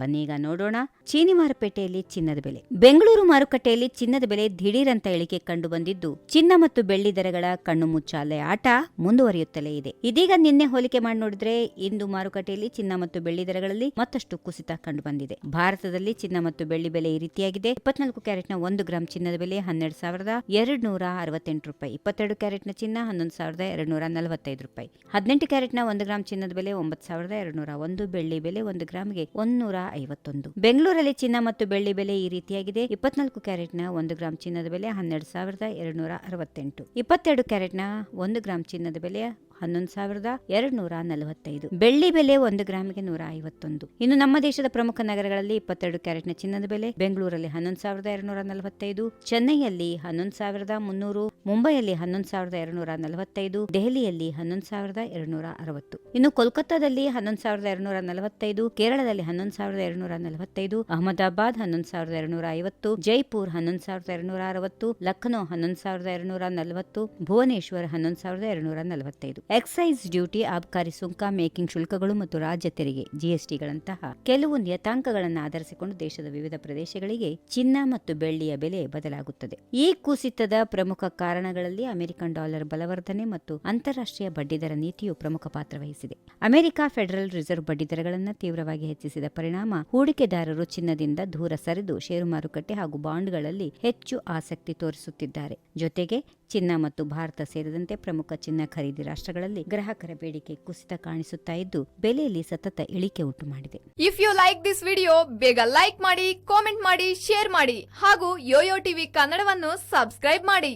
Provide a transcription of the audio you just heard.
ಬನ್ನೀಗ ನೋಡೋಣ. ಚೀನಿ ಮಾರುಕಟ್ಟೆಯಲ್ಲಿ ಚಿನ್ನದ ಬೆಲೆ. ಬೆಂಗಳೂರು ಮಾರುಕಟ್ಟೆಯಲ್ಲಿ ಚಿನ್ನದ ಬೆಲೆ ದಿಢೀರಂತ ಇಳಿಕೆ ಕಂಡು ಬಂದಿದ್ದು, ಚಿನ್ನ ಮತ್ತು ಬೆಳ್ಳಿ ದರಗಳ ಕಣ್ಣು ಮುಚ್ಚಾಲೆ ಆಟ ಮುಂದುವರಿಯುತ್ತಲೇ ಇದೆ. ಇದೀಗ ನಿನ್ನೆ ಹೋಲಿಕೆ ಮಾಡಿ ನೋಡಿದ್ರೆ ಇಂದು ಮಾರುಕಟ್ಟೆಯಲ್ಲಿ ಚಿನ್ನ ಮತ್ತು ಬೆಳ್ಳಿ ದರಗಳಲ್ಲಿ ಮತ್ತಷ್ಟು ಕುಸಿತ ಕಂಡು ಬಂದಿದೆ. ಭಾರತದಲ್ಲಿ ಚಿನ್ನ ಮತ್ತು ಬೆಳ್ಳಿ ಬೆಲೆ ಈ ರೀತಿಯಾಗಿದೆ. ಇಪ್ಪತ್ನಾಲ್ಕು ಕ್ಯಾರೆಟ್ನ ಒಂದು ಗ್ರಾಂ ಚಿನ್ನದ ಬೆಲೆ ಹನ್ನೆರಡು ಸಾವಿರದ ಎರಡು ನೂರ ಅರವತ್ತೆಂಟು ರೂಪಾಯಿ. ಇಪ್ಪತ್ತೆರಡು ಕ್ಯಾರೆಟ್ನ ಚಿನ್ನ ಹನ್ನೊಂದು ಸಾವಿರದ ಎರಡು ನೂರ ನಲವತ್ತೈದು ರೂಪಾಯಿ. ಹದಿನೆಂಟು ಕ್ಯಾರೆಟ್ನ ಒಂದು ಗ್ರಾಂ ಚಿನ್ನದ ಬೆಲೆ ಒಂಬತ್ತು ಸಾವಿರದ ಎರಡು ನೂರ ಒಂದು, ಬೆಳ್ಳಿ ಬೆಲೆ ಒಂದು ಗ್ರಾಮ್ಗೆ ಒಂದೂರ ಐವತ್ತೊಂದು ಬೆಂಗಳೂರಲ್ಲಿ ಚಿನ್ನ ಮತ್ತು ಬೆಳ್ಳಿ ಬೆಲೆ ಈ ರೀತಿಯಾಗಿದೆ. ಇಪ್ಪತ್ನಾಲ್ಕು ಕ್ಯಾರೆಟ್ನ ಒಂದು ಗ್ರಾಂ ಚಿನ್ನದ ಬೆಲೆ ಹನ್ನೆರಡು ಸಾವಿರದ ಎರಡು ನೂರ ಅರವತ್ತೆಂಟು. ಇಪ್ಪತ್ತೆರಡು ಕ್ಯಾರೆಟ್ನ ಒಂದು ಗ್ರಾಂ ಚಿನ್ನದ ಬೆಲೆ ಹನ್ನೊಂದು ಸಾವಿರದ ಎರಡು ನೂರ ನಲವತ್ತೈದು ಬೆಳ್ಳಿ ಬೆಲೆ ಒಂದು ಗ್ರಾಮಿಗೆ ನೂರ ಐವತ್ತೊಂದು ಇನ್ನು ನಮ್ಮ ದೇಶದ ಪ್ರಮುಖ ನಗರಗಳಲ್ಲಿ ಇಪ್ಪತ್ತೆರಡು ಕ್ಯಾರೆಟ್ನ ಚಿನ್ನದ ಬೆಲೆ ಬೆಂಗಳೂರಲ್ಲಿ ಹನ್ನೊಂದು ಸಾವಿರದ ಎರಡು ನೂರ ನಲವತ್ತೈದು ಚೆನ್ನೈಯಲ್ಲಿ ಹನ್ನೊಂದು ಸಾವಿರದ ಮುನ್ನೂರು ಮುಂಬೈಯಲ್ಲಿ ಹನ್ನೊಂದು ಸಾವಿರದ ಎರಡು ನೂರ ನಲವತ್ತೈದು ದೆಹಲಿಯಲ್ಲಿ ಹನ್ನೊಂದು ಸಾವಿರದ ಎರಡು ನೂರ ಅರವತ್ತು ಇನ್ನು ಕೋಲ್ಕತ್ತಾದಲ್ಲಿ ಹನ್ನೊಂದು ಸಾವಿರದ ಎರಡು ನೂರ ನಲವತ್ತೈದು ಕೇರಳದಲ್ಲಿ ಹನ್ನೊಂದು ಸಾವಿರದ ಎರಡು ನೂರ ನಲವತ್ತೈದು ಅಹಮದಾಬಾದ್ ಹನ್ನೊಂದು ಸಾವಿರದ ಎರಡುನೂರ ಐವತ್ತು ಜೈಪುರ್ ಹನ್ನೊಂದು ಸಾವಿರದ ಎರಡುನೂರ ಅರವತ್ತು ಲಖನೌ ಹನ್ನೊಂದು ಸಾವಿರದ ಎರಡುನೂರ ನಲವತ್ತು ಭುವನೇಶ್ವರ್ ಹನ್ನೊಂದು ಸಾವಿರದ ಎರಡುನೂರ ನಲವತ್ತೈದು ಎಕ್ಸೈಸ್ ಡ್ಯೂಟಿ ಆಬಕಾರಿ ಸುಂಕ, ಮೇಕಿಂಗ್ ಶುಲ್ಕಗಳು ಮತ್ತು ರಾಜ್ಯ ತೆರಿಗೆ ಜಿಎಸ್ಟಿಗಳಂತಹ ಕೆಲವು ನಿಯತಾಂಕಗಳನ್ನು ಆಧರಿಸಿಕೊಂಡು ದೇಶದ ವಿವಿಧ ಪ್ರದೇಶಗಳಿಗೆ ಚಿನ್ನ ಮತ್ತು ಬೆಳ್ಳಿಯ ಬೆಲೆ ಬದಲಾಗುತ್ತದೆ. ಈ ಕುಸಿತದ ಪ್ರಮುಖ ಕಾರಣಗಳಲ್ಲಿ ಅಮೆರಿಕನ್ ಡಾಲರ್ ಬಲವರ್ಧನೆ ಮತ್ತು ಅಂತಾರಾಷ್ಟ್ರೀಯ ಬಡ್ಡಿದರ ನೀತಿಯು ಪ್ರಮುಖ ಪಾತ್ರ ವಹಿಸಿದೆ. ಅಮೆರಿಕ ಫೆಡರಲ್ ರಿಸರ್ವ್ ಬಡ್ಡಿದರಗಳನ್ನು ತೀವ್ರವಾಗಿ ಹೆಚ್ಚಿಸಿದ ಪರಿಣಾಮ ಹೂಡಿಕೆದಾರರು ಚಿನ್ನದಿಂದ ದೂರ ಸರಿದು ಷೇರು ಮಾರುಕಟ್ಟೆ ಹಾಗೂ ಬಾಂಡ್ಗಳಲ್ಲಿ ಹೆಚ್ಚು ಆಸಕ್ತಿ ತೋರಿಸುತ್ತಿದ್ದಾರೆ. ಜೊತೆಗೆ ಚಿನ್ನ ಮತ್ತು ಭಾರತ ಸೇರಿದಂತೆ ಪ್ರಮುಖ ಚಿನ್ನ ಖರೀದಿ ರಾಷ್ಟ್ರಗಳಲ್ಲಿ ಗ್ರಾಹಕರ ಬೇಡಿಕೆ ಕುಸಿತ ಕಾಣಿಸುತ್ತಾ ಇದ್ದು, ಬೆಲೆಯಲ್ಲಿ ಸತತ ಇಳಿಕೆ ಉಂಟು ಮಾಡಿದೆ. If you like this video ಬೇಗ ಲೈಕ್ ಮಾಡಿ ಕಾಮೆಂಟ್ ಮಾಡಿ ಶೇರ್ ಮಾಡಿ ಹಾಗೂ ಯೋಯೋ ಟಿವಿ ಕನ್ನಡವನ್ನು ಸಬ್ಸ್ಕ್ರೈಬ್ ಮಾಡಿ.